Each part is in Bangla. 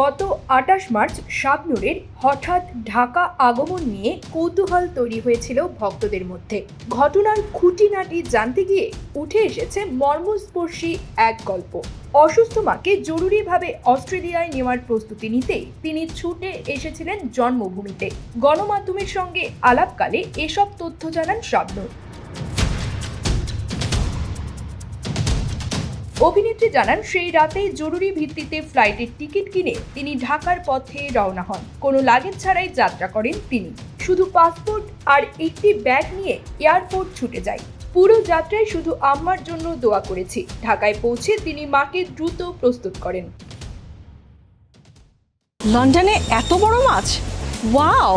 গত আটাশ মার্চ শাবনুরের হঠাৎ ঢাকা আগমন নিয়ে কৌতূহল তৈরি হয়েছিল ভক্তদের মধ্যে। ঘটনার খুঁটিনাটি জানতে গিয়ে উঠে এসেছে মর্মস্পর্শী এক গল্প। অসুস্থ মাকে জরুরিভাবে অস্ট্রেলিয়ায় নেওয়ার প্রস্তুতি নিতেই তিনি ছুটে এসেছিলেন জন্মভূমিতে। গণমাধ্যমের সঙ্গে আলাপকালে এসব তথ্য জানান শাবনুর। অভিনেত্রী জানান, সেই রাতেই জরুরি ভিত্তিতে ফ্লাইটের টিকিট কিনে তিনি ঢাকার পথে রওনা হন। কোনো লাগেজ ছাড়াই যাত্রা করেন তিনি। শুধু পাসপোর্ট আর একটি ব্যাগ নিয়ে এয়ারপোর্ট ছুটে যায়। পুরো যাত্রায় শুধু আম্মার জন্য দোয়া করেছি। ঢাকায় পৌঁছে তিনি মাকে দ্রুত প্রস্তুত করেন। লন্ডনে এত বড় মাছ? ওয়াও!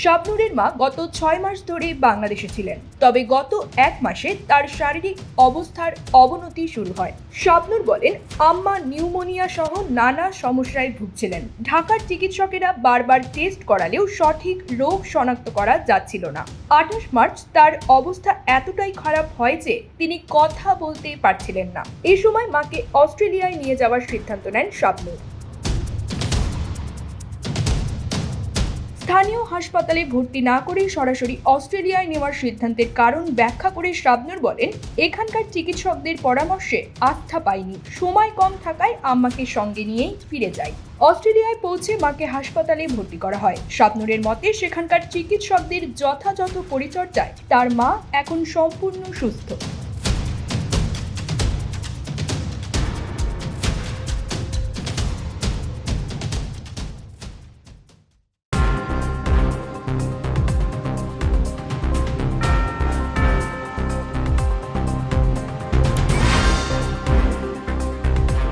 শাবনুরের মা গত ছয় মাস ধরে বাংলাদেশে ছিলেন। তবে গত এক মাসে তার শারীরিক অবস্থার অবনতি শুরু হয়। শাবনুর বলেন, আম্মা নিউমোনিয়া সহ নানা সমস্যায় ভুগছিলেন। ঢাকার চিকিৎসকেরা বারবার টেস্ট করালেও সঠিক রোগ শনাক্ত করা যাচ্ছিল না। আঠাশ মার্চ তার অবস্থা এতটাই খারাপ হয় যে তিনি কথা বলতে পারছিলেন না। এ সময় মাকে অস্ট্রেলিয়ায় নিয়ে যাওয়ার সিদ্ধান্ত নেন শাবনুর। স্থানীয় হাসপাতালে ভর্তি না করে সরাসরি অস্ট্রেলিয়ায় নেওয়ার সিদ্ধান্তের কারণ ব্যাখ্যা করে শাবনুর বলেন, এখানকার চিকিৎসকদের পরামর্শে আস্থা পাইনি। সময় কম থাকায় আম্মাকে সঙ্গে নিয়েই ফিরে যাই। অস্ট্রেলিয়ায় পৌঁছে মাকে হাসপাতালে ভর্তি করা হয়। শাবনুরের মতে, সেখানকার চিকিৎসকদের যথাযথ পরিচর্যায় তার মা এখন সম্পূর্ণ সুস্থ।